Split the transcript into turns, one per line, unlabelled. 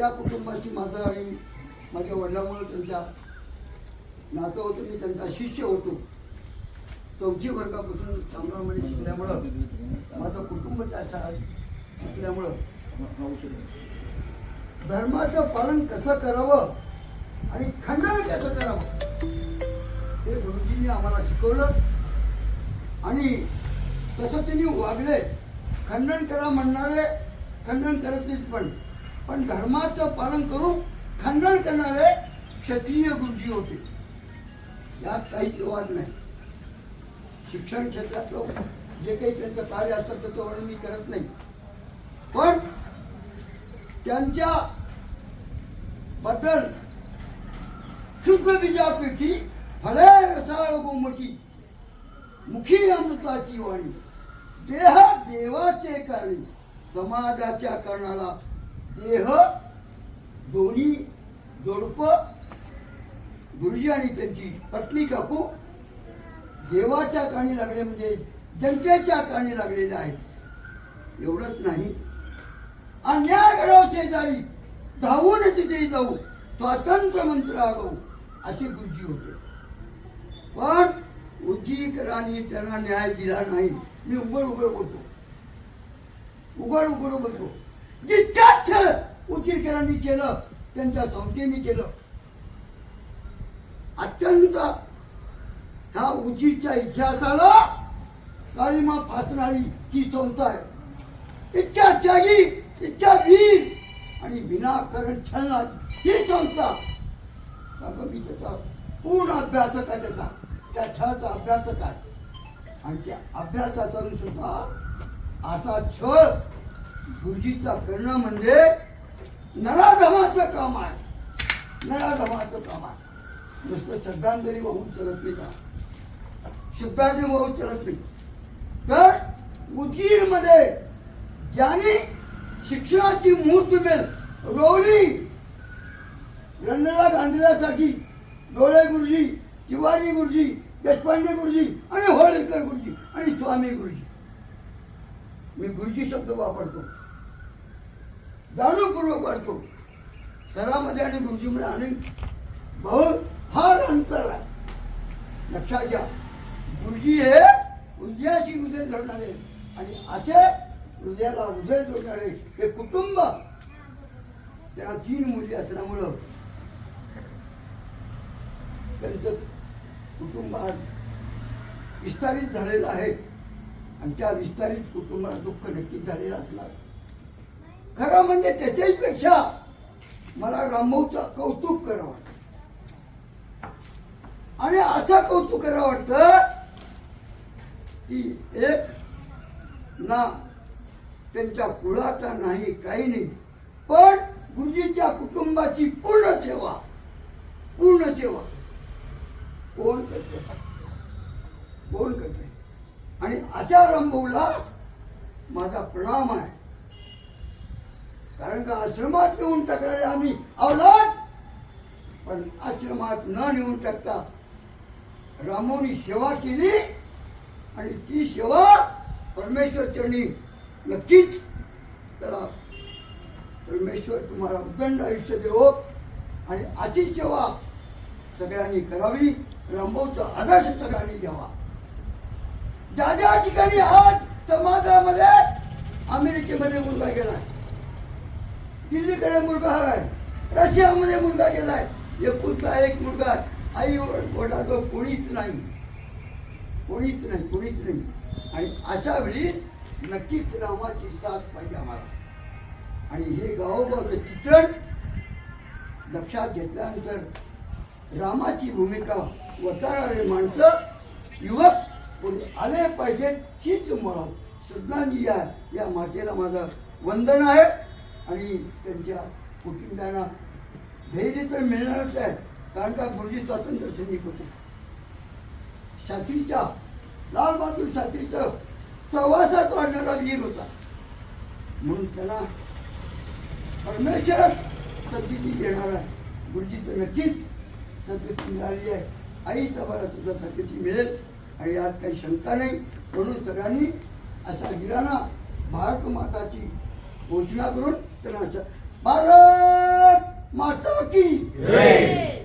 त्या कुटुंबाची माझं आणि माझ्या वडिलामुळं त्यांच्या नातं होतं मी त्यांचा शिष्य होतो. चौथी वर्गापासून चांगल्यामध्ये शिकल्यामुळं माझं कुटुंब त्या शाळेत शिकल्यामुळं धर्माचं पालन कसं करावं आणि खंडन कसं करावं हे गुरुजींनी आम्हाला शिकवलं. आणि तसं त्यांनी वागले. खंडन करा म्हणणारे खंडन करत नाहीत पण पण धर्माचं पालन करून खंडन करणारे क्षत्रिय गुरुजी होते. यात काहीच वाद नाही. शिक्षण क्षेत्रातलं जे काही त्यांचं कार्य असतं त्याचं वर्णन मी करत नाही. पण त्यांच्या बद्दल शुद्ध बीजापैकी फळे रसाळ गोमटी मुखी अमृताची वाणी देह देवाचे कारण समाजाच्या कारणाला देह दोन्ही जोडप गुरुजी आणि त्यांची पत्नी काकू देवाच्या काणी लागले म्हणजे जनतेच्या काणी लागलेले आहेत. एवढंच नाही. अन्याय घडवचे शेजारी धावून तिथे जाऊ स्वातंत्र्य मंत्र आगाऊ असे गुरुजी होते. पण उज्जीकरांनी त्यांना न्याय दिला नाही. मी उघड उघड बोलतो. उघड उघड बोलतो. जितक्याच उचिरकरांनी केलं त्यांच्या संस्थेने केलं. अत्यंत ह्या उजीरच्या इतिहासाला काळीमा फासणारी ही संस्था आहे. इतक्या त्यागी इतक्या वीर आणि विनाकरण छलणारी ही संस्था मी त्याचा पूर्ण अभ्यासक आहे त्याचा? त्या छळाचा अभ्यासक आहे आणि त्या अभ्यासाचा सुद्धा असा छळ गुरुजीचा करणं म्हणजे नराधमाचं काम आहे. नराधमाचं काम आहे. नुसतं श्रद्धांजली वाहून चलत नाही का? श्रद्धांजली वाहून चलत नाही. तर उदगीरमध्ये ज्याने शिक्षणाची मूर्ती रोवली रंजना गांधीसाठी डोळे गुरुजी तिवारी गुरुजी देशपांडे गुरुजी आणि होळकर गुरुजी आणि स्वामी गुरुजी. मी गुरुजी शब्द वापरतो. जाणीवपूर्वक वाढतो सरामध्ये आणि गुरुजीमध्ये अनेक बहुत फार अंतर आहे. लक्षात घ्या. गुरुजी हे हृदयाशी हृदय जोडणारे आणि असे हृदयाला हृदय जोडणारे हे कुटुंब. त्यांना तीन मुली असल्यामुळं त्यांचं कुटुंब आज विस्तारित झालेलं आहे. आणि त्या विस्तारित कुटुंबाला दुःख नक्कीच झालेलं असणार. खरं म्हणजे त्याच्याही पेक्षा मला रामभाऊचं कौतुक करावं वाटत. आणि असं कौतुक करावं वाटतं की एक ना त्यांच्या कुळाचा नाही काही नाही. पण गुरुजीच्या कुटुंबाची पूर्ण सेवा पूर्ण सेवा कोण करते? कोण करते? आणि अशा रामभाऊला माझा प्रणाम आहे. कारण का आश्रमात नेऊन टाकणारे आम्ही अवलाद. पण आश्रमात न नेऊन टाकता रामोनी सेवा केली आणि ती सेवा परमेश्वर चरणी नक्कीच त्याला परमेश्वर तुम्हाला उदंड आयुष्य देवो आणि अशी सेवा सगळ्यांनी करावी. रामभाऊचा आदर्श सगळ्यांनी घ्यावा. ज्या ज्या ठिकाणी आज समाजामध्ये अमेरिकेमध्ये मुलगा गेलाय दिल्लीकडे मुलगा हवाय रशियामध्ये मुलगा गेलाय. एकूणचा एक मुलगा. आई वडिलाचं कोणीच नाही. कोणीच नाही कोणीच नाही. आणि अशा वेळीस नक्कीच रामाची साथ पाहिजे आम्हाला. आणि हे गावोगावचं चित्रण लक्षात घेतल्यानंतर रामाची भूमिका वटाळणारे माणसं युवक कोणी आले पाहिजेत हीच मला श्रद्धांजली या या मातेला माझं वंदन आहे. आणि त्यांच्या कुटुंबियांना धैर्य तर मिळणारच आहे. कारण का गुरुजी स्वातंत्र्य सैनिक होते. शास्त्रीच्या लाल बहादूर शास्त्रीचं सहवासात वाढणारा वीर होता. म्हणून त्याला परमेश्वरच सद्गती देणार आहे. गुरुजी तर नक्कीच सद्गती मिळाली आहे. आई सभाला सुद्धा सद्गती मिळेल. आणि यात काही शंका नाही. म्हणून सगळ्यांनी अशा वीरांना भारत माताची घोषणा करून त्यांना भारत माता की
जय.